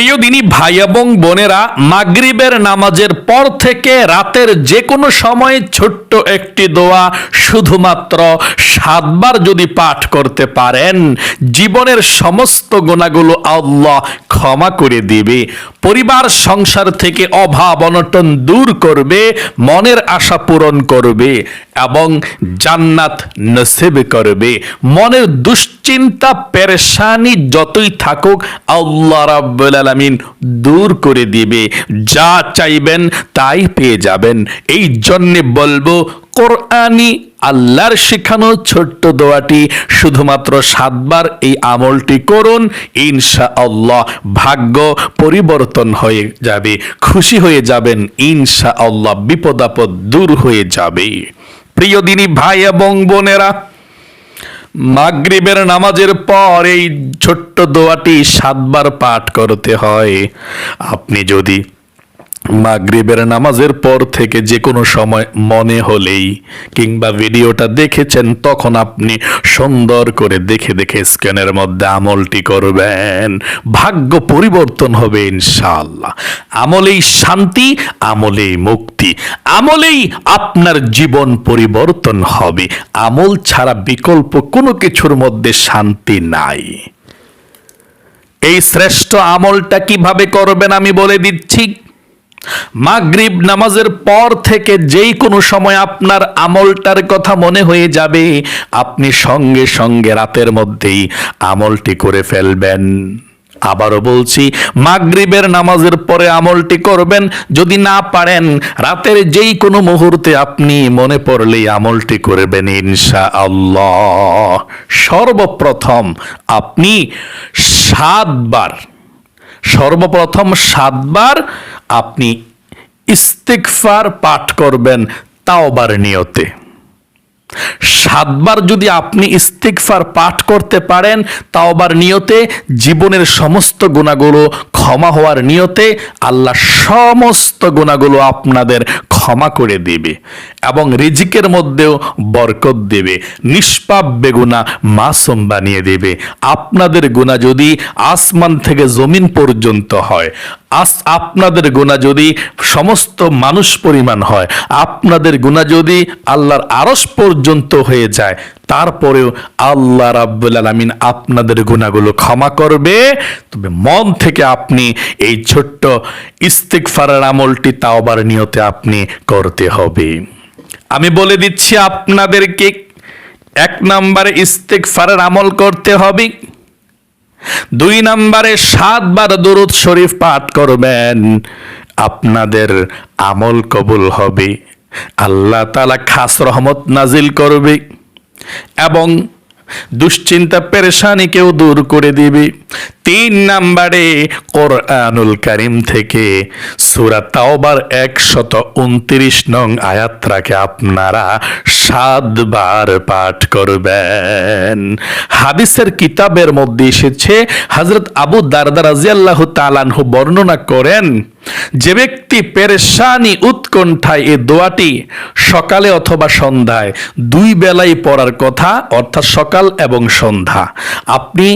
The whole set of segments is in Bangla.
প্রিয় দিনী ভাই এবং বোনেরা মাগরিবের নামাজের পর থেকে রাতের যে কোনো সময়ে ছোট্ট একটি দোয়া শুধুমাত্র সাতবার যদি পাঠ করতে পারেন, জীবনের সমস্ত গোনাগুলো আল্লাহ ক্ষমা করে দিবে। পরিবার, সংসার থেকে অভাব, অনটন দূর করবে, মনের আশা পূরণ করবে এবং জান্নাত নসিব করবে। মনের দুশ্চিন্তা, পেরেশানি যতই থাকুক, আল্লাহ রাব্বুল আলামিন দূর করে দিবে। যা চাইবেন তাই পেয়ে যাবেন। এই জন্যে বলব কোরআনি আল্লাহর শেখানো ছোট্ট দোয়াটি শুধুমাত্র সাতবার এই আমলটি করুন ইনশা আল্লাহ ভাগ্য পরিবর্তন হয়ে যাবে, খুশি হয়ে যাবেন ইনশা আল্লাহ বিপদ আপদ দূর হয়ে যাবে। প্রিয় দিনী ভাই এবং বোনেরা মাগরিবের নামাজের পর এই ছোট্ট দোয়াটি সাতবার পাঠ করতে হয়। আপনি যদি মাগরিবের নামাজের পর থেকে যে কোনো সময় মনে হলেই কিংবা ভিডিওটা দেখেছেন, তখন আপনি সুন্দর করে দেখে দেখে স্ক্যানের মধ্যে আমলটি করবেন। ভাগ্য পরিবর্তন হবে ইনশাআল্লাহ। আমলেই শান্তি, আমলেই মুক্তি। আমলেই আপনার জীবন পরিবর্তন হবে। আমল ছাড়া বিকল্প কোনো কিছুর মধ্যে শান্তি নাই। এই শ্রেষ্ঠ আমলটা কীভাবে করবেন আমি বলে দিচ্ছি। মাগরিব নামাজের পর থেকে যেই কোনো সময় আপনার আমলটার কথা মনে হয়ে যাবে, আপনি সঙ্গে সঙ্গে রাতের মধ্যেই আমলটি করে ফেলবেন। আবারও বলছি, মাগরিবের নামাজের পরে আমলটি করবেন, যদি না পারেন, রাতের যেই কোনো মুহূর্তে আপনি মনে পড়লেই আমলটি করবেন ইনশা আল্লাহ সর্বপ্রথম আপনি সাতবার, সর্বপ্রথম সাতবার আপনি ইস্তিকফার পাঠ করবেন তাওবার নিয়তে। সাতবার যদি আপনি ইস্তিকফার পাঠ করতে পারেন তাওবার নিয়তে জীবনের সমস্ত গুণাগুলো ক্ষমা হওয়ার নিয়তে আল্লাহ সমস্ত গুণাগুলো আপনাদের ক্ষমা করে দিবে এবং রিজিকের মধ্যেও বরকত দেবে, নিষ্পাপ বেগুনা মাসুম বানিয়ে দেবে। আপনাদের গুণা যদি আসমান থেকে জমিন পর্যন্ত হয়, আস আপনাদের গুণা যদি সমস্ত মানুষ পরিমাণ হয়, আপনাদের গুণা যদি আল্লাহর আরস পর্যন্ত হয়ে যায় তারপরেও আল্লাহ রাব্বুল আলামিন আপনাদের গুণাগুলো ক্ষমা করবে। তবে মন থেকে আপনি এই ছোট্ট ইস্তিকফারের আমলটি তাওবার নিয়তে আপনি করতে হবে। আমি বলে দিচ্ছি, আপনাদেরকে এক নম্বরে ইস্তিকফারের আমল করতে হবে। দুই নম্বরে সাতবার দরুদ শরীফ পাঠ করবেন। আপনাদের আমল কবুল হবে। আল্লাহ তালা খাস রহমত নাজিল করবে। এবং দুশ্চিন্তা পেরেশানিকেও দূর করে দিবে। তিন নাম্বারে কোরআনুল কারিম থেকে সুরা তাওবার একশত উনত্রিশ নং আয়াত্রাকে আপনারা সাতবার পাঠ করবেন। হাদিসের কিতাবের মধ্যে এসেছে হজরত আবু দারদা রাজিয়াল্লাহ তালানহু বর্ণনা করেন, যে ব্যক্তি পেরেশানি উৎকণ্ঠায় এ দোয়াটি সকালে অথবা সন্ধ্যায় দুই বেলায় পড়ার কথা, অর্থাৎ সকাল এবং সন্ধ্যা, আপনি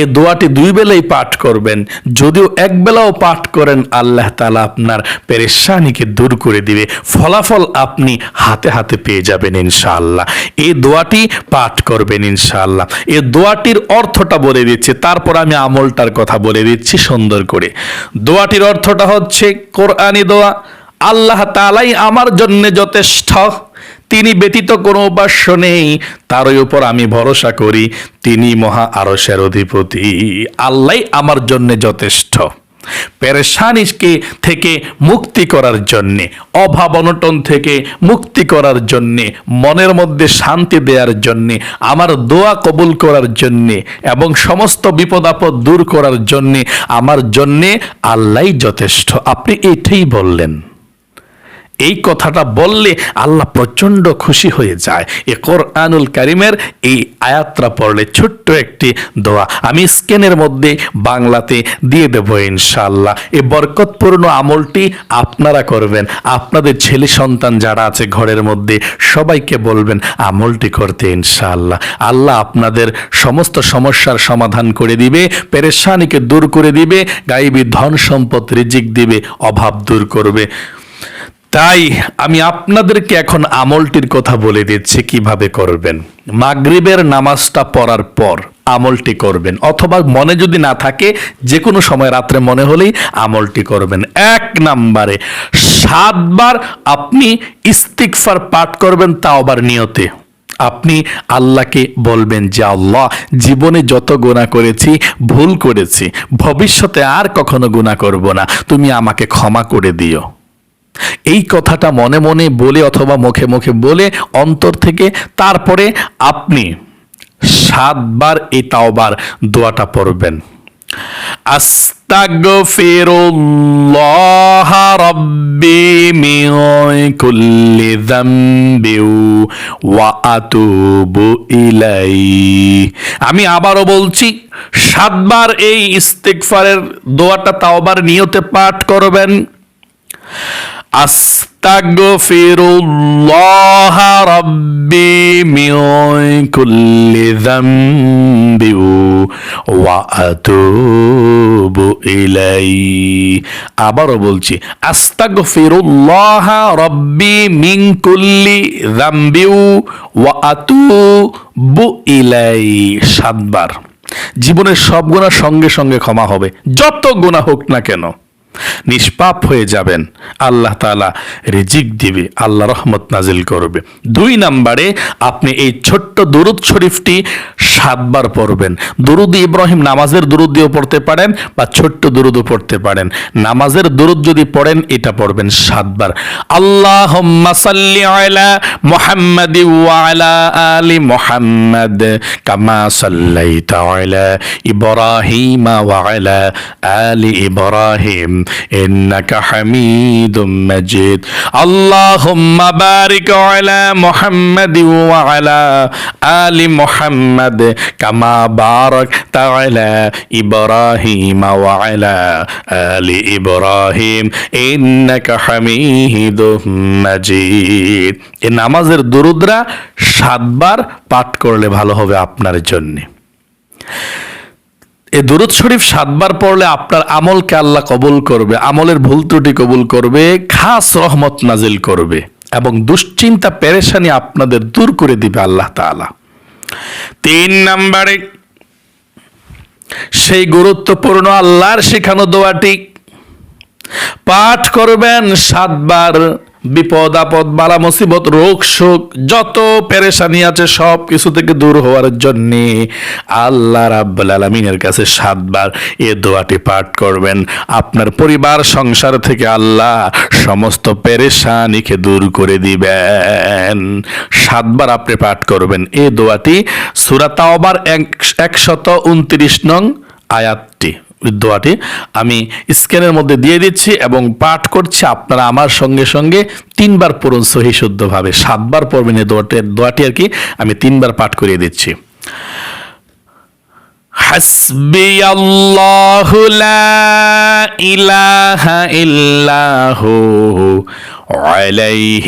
এ দোয়াটি দুই বেলায় পাঠ করবেন। যদিও এক বেলাও পাঠ করেন, আল্লাহ তালা আপনার পেরেশানিকে দূর করে দিবে। ফলাফল আপনি হাতে হাতে পেয়ে যাবেন ইনশাআল্লাহ। এই দোয়াটি পাঠ করবেন ইনশাআল্লাহ। এই দোয়াটির অর্থটা বলে দিচ্ছে। তারপর আমি আমলটার কথা বলে দিচ্ছি সুন্দর করে। দোয়াটির অর্থটা হচ্ছে কোরআনি দোয়া, আল্লাহ তালাই আমার জন্য যথেষ্ট। তিনি ব্যতীত কোনো উপাস্য নেই। তারই উপর আমি ভরসা করি, তিনি মহা আরসের অধিপতি। আল্লাহ আমার জন্য যথেষ্ট। পেরেশানিকে থেকে মুক্তি করার জন্যে, অভাব অনটন থেকে মুক্তি করার জন্যে, মনের মধ্যে শান্তি দেওয়ার জন্যে, আমার দোয়া কবুল করার জন্যে এবং সমস্ত বিপদ আপদ দূর করার জন্যে, আমার জন্যে আল্লাহ যথেষ্ট। আপনি এটাই বললেন। এই কথাটা বললে আল্লাহ প্রচণ্ড খুশি হয়ে যায়। এ কোরআনুল কারিমের এই আয়াতটা পড়লে ছোট্ট একটি দোয়া। আমি স্ক্যানের মধ্যে বাংলাতে দিয়ে দেবো ইনশাল্লাহ এই বরকতপূর্ণ আমলটি আপনারা করবেন। আপনাদের ছেলে সন্তান যারা আছে ঘরের মধ্যে, সবাইকে বলবেন আমলটি করতে ইনশাল্লাহ আল্লাহ আপনাদের সমস্ত সমস্যার সমাধান করে দিবে, পেরেশানিকে দূর করে দিবে, গাইবী ধন সম্পদ রিজিক দিবে, অভাব দূর করবে। তাই আমি আপনাদেরকে এখন আমলটির কথা বলে দিচ্ছি, কীভাবে করবেন। মাগরিবের নামাজটা পড়ার পর আমলটি করবেন, অথবা মনে যদি না থাকে যে কোনো সময় রাত্রে মনে হলেই আমলটি করবেন। এক নাম্বারে, সাতবার আপনি ইস্তিকফার পাঠ করবেন তাও আবার নিয়তে। আপনি আল্লাহকে বলবেন যে, আল্লাহ, জীবনে যত গুণা করেছি, ভুল করেছি, ভবিষ্যতে আর কখনো গুণা করব না। তুমি আমাকে ক্ষমা করে দিও। এই কথাটা মনে মনে বলে অথবা মুখে মুখে বলে অন্তর থেকে তারপরে আপনি সাতবার এই তাওবার দোয়াটা পড়বেন। আস্তাগফিরুল্লাহ রাব্বি মিন কুল্লি যামবি ওয়া আতুবু ইলাইহি। আমি আবারও বলছি, সাতবার এই ইস্তিগফারের দোয়াটা তাওবার নিয়তে পাঠ করবেন। আস্তাগফিরুল্লাহ রাব্বি মিন কুল্লি যামবি ওয়া আতুবু ইলাইহি আবারও বলছি, আস্তাগফিরুল্লাহ রাব্বি মিন কুল্লি যামবি ওয়া আতুবু ইলাইহি সাতবার। জীবনের সব গুণা সঙ্গে সঙ্গে ক্ষমা হবে, যত গুণা হোক না কেন। নিষ্পাপ হয়ে যাবেন। আল্লাহ তালা রিজিক দিবে, আল্লাহ রহমত নাজিল করবে। দুই নাম্বারে আপনি এই ছোট্ট দুরুদ শরীফটি সাতবার পড়বেন। দুরুদ ইব্রাহিম নামাজের দুরুদ দিয়েও পড়তে পারেন বা ছোট্ট দুরুদও পড়তে পারেন। নামাজের দুরুদ যদি পড়েন, এটা পড়বেন সাতবার। আল্লাহ মুহাম্মাদি আলা মুহাম্মাদ কামা সাল্লাইতা আলা ইব্রাহিম। আলা আলি নামাজের দুরুদ্রা সাতবার পাঠ করলে ভালো হবে আপনার জন্যে। এই দুরুদ শরীফ সাতবার পড়লে আপনার আমলকে আল্লাহ কবুল করবে, আমলের ভুল ত্রুটি কবুল করবে, খাস রহমত নাজিল করবে এবং দুশ্চিন্তা, পেরেশানি আপনাদের দূর করে দিবে আল্লাহ তাআলা। তিন নম্বরে, সেই গুরুত্বপূর্ণ আল্লাহর শেখানো দোয়াটি পাঠ করবেন সাতবার। বিপদ, আপদ, বালা, মুসিবত, রোগ, শোক, যত পেরেশানি আছে সব কিছু থেকে দূর হওয়ার জন্য আল্লাহ রাব্বুল আলমিনের কাছে সাতবার এ দোয়াটি পাঠ করবেন। আপনার পরিবার, সংসার থেকে আল্লাহ সমস্ত পেরেশানিকে দূর করে দিবেন। সাতবার আপনি পাঠ করবেন। এ দোয়াটি সুরাতাওবার একশত উনত্রিশ নং আয়াতটি। দোয়াটি আমি স্ক্যানের মধ্যে দিয়ে দিচ্ছি এবং পাঠ করছি আপনারা আমার সঙ্গে সঙ্গে তিনবার পড়ুন সহি শুদ্ধভাবে সাতবার পড়বেন এই দোয়াটি দোয়াটি আর কি আমি তিনবার পাঠ করিয়ে দিচ্ছি حسبي الله لا إله إلا هو عليه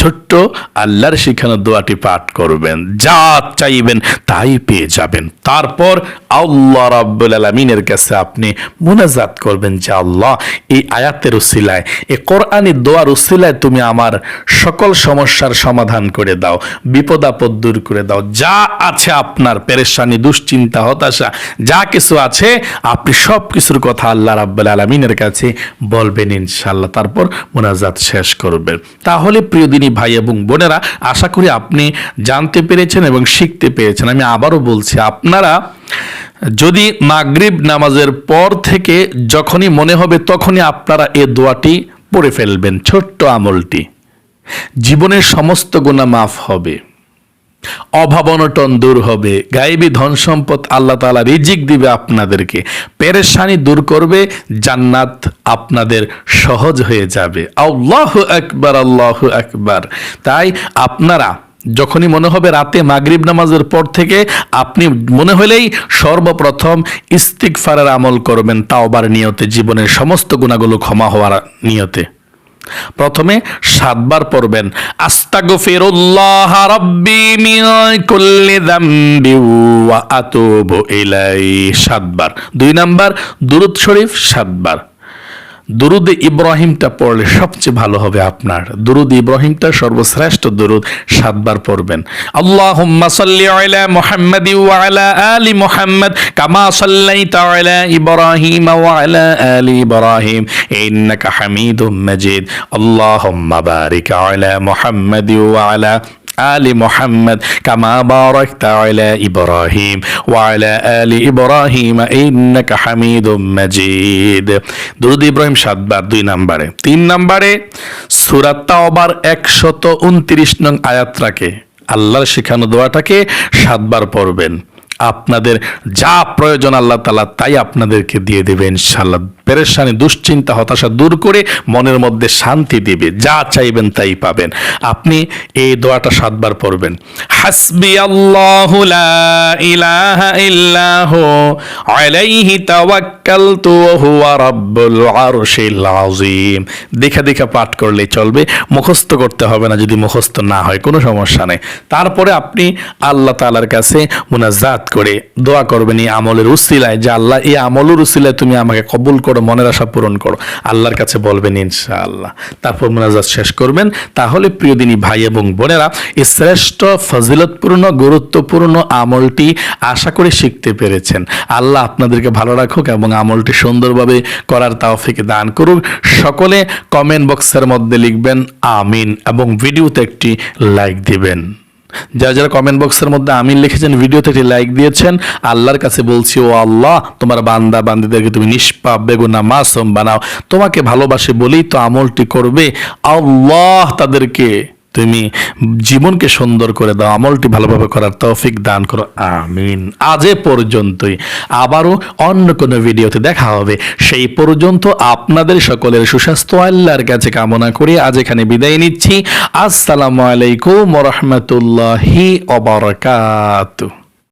ছোট্ট আল্লাহর শিখানো দোয়াটি পাঠ করবেন। যা চাইবেন তাই পেয়ে যাবেন। তারপর আল্লাহ রাব্বুল আলমিনের কাছে আপনি মুনাজাত করবেন যে আল্লাহ, এই আয়াতের উসিলায় এ কোরআনি দোয়ার উসিলায় তুমি আমার সকল সমস্যার সমাধান করে দাও, বিপদ আপদ দূর করে দাও। যা আছে আপনার পেরেশানি, দুশ্চিন্তা, হতাশা, যা কিছু আছে আপনি সব কিছুর কথা আল্লাহ রাব্বুল আলমিনের কাছে বলবেন ইনশাল্লাহ তারপর মোনাজাত শেষ করবেন। তাহলে প্রিয় দিনী ভাই এবং বোনেরা, আশা করি আপনি জানতে পেরেছেন এবং শিখতে পেরেছেন। আমি আবারও বলছি, আপনারা যদি মাগরিব নামাজের পর থেকে যখনই মনে হবে তখনই আপনারা এ দোয়াটি পড়ে ফেলবেন, ছোট্ট আমলটি। জীবনের সমস্ত গুণা মাফ হবে। অভাব অনটন দূর হবে। গায়েবী ধন সম্পদ আল্লাহ তাআলা রিজিক দিবে আপনাদেরকে। পেরেশানি দূর করবে, জান্নাত আপনাদের সহজ হয়ে যাবে। আল্লাহ আকবার, আল্লাহ একবার তাই আপনারা যখনই মনে হবে রাতে মাগরিব নামাজের পর থেকে, আপনি মনে হলেই সর্বপ্রথম ইস্তিকফারের আমল করবেন তাওবার নিয়তে, জীবনের সমস্ত গুণাগুলো ক্ষমা হওয়ার নিয়তে। প্রথমে সাতবার পড়বেন, আস্তাগফিরুল্লাহ রাব্বি মিন কুল্লি যামবি ওয়া আতুবু ইলাইহি সাতবার। দুই নাম্বার, দুরূদ শরীফ সাতবার। দুরুদ ইব্রাহিমটা পড়লে সবচেয়ে ভালো হবে আপনার। দুরুদ ইব্রাহিমটা সর্বশ্রেষ্ঠ দুরুদ সাতবার পড়বেন। আল্লাহুম্মা সাল্লি আলা মুহাম্মাদ ওয়া আলা আলি মুহাম্মাদ কামা আলি মোহাম্মদ কামা বারাকতা আলা ইব্রাহিম ওয়া আলি ইব্রাহিম ইন্নাকা হামিদুম দুরুদ ইব্রাহিম সাতবার, দুই নম্বরে। তিন নম্বরে, সূরা তাওবার 129 নং আয়াতাকে রাখে। আল্লাহর শিখানো দোয়াটাকে সাতবার পড়বেন। আপনাদের যা প্রয়োজন আল্লাহ তালা তাই আপনাদেরকে দিয়ে দেবেন ইনশাল্লাহ পেরেশানি, দুশ্চিন্তা, হতাশা দূর করে মনের মধ্যে শান্তি দিবে। যা চাইবেন তাই পাবেন। আপনি এই দোয়াটা সাতবার পড়বেন। হাসবি আল্লাহু ইলাহা ইল্লাহু আলাইহি তাওয়াক্কালতু ওয়া হুয়া রাব্বুল আরশিল আযীম। দেখা দেখা পাঠ করলে চলবে। মুখস্থ করতে হবে না যদি মুখস্থ না হয়, কোনো সমস্যা নেই। তারপরে আপনি আল্লাহ তাআলার কাছে মুনাজাত করে দোয়া করবেন এই আমলের উসিলায়। যে আল্লাহ, এই আমলের উসিলায় তুমি আমাকে কবুল করো মনের আশা পূরণ করো। আল্লাহর কাছে বলবেন, ইনশাআল্লাহ। তারপর মুনাজাত শেষ করবেন। তাহলে প্রিয় দিনী ভাই এবং বোনেরা, এই শ্রেষ্ঠ ফজিলতপূর্ণ, গুরুত্বপূর্ণ আমলটি আশা করে শিখতে পেরেছেন। আল্লাহ আপনাদেরকে ভালো রাখুক এবং আমলটি সুন্দরভাবে করার তাওফিকে দান করুক। সকলে কমেন্ট বক্সের মধ্যে লিখবেন, আমিন এবং ভিডিওতে একটি লাইক দিবেন। যারা যারা কমেন্ট বক্সের মধ্যে আমিন লিখেছেন ভিডিওতে একটি লাইক দিয়েছেন, আল্লাহর কাছে বলছি, ও আল্লাহ, তোমার বান্দা, বান্দিদেরকে তুমি নিষ্পাপ, বেগুনা, মাসম বানাও। তোমাকে ভালোবাসে বলেই তো আমলটি করবে। আল্লাহ তাদেরকে তুমি জীবনকে সুন্দর করে দাও, আমলটি ভালোভাবে করার তৌফিক দান করো। আমিন। আজ এ পর্যন্তই। আবারও অন্য কোনো ভিডিওতে দেখা হবে। সেই পর্যন্ত আপনাদের সকলের সুস্বাস্থ্য, আল্লাহর কাছে কামনা করে আজ এখানে বিদায় নিচ্ছি। আসসালামু আলাইকুম রহমতুল্লাহি অবরকাত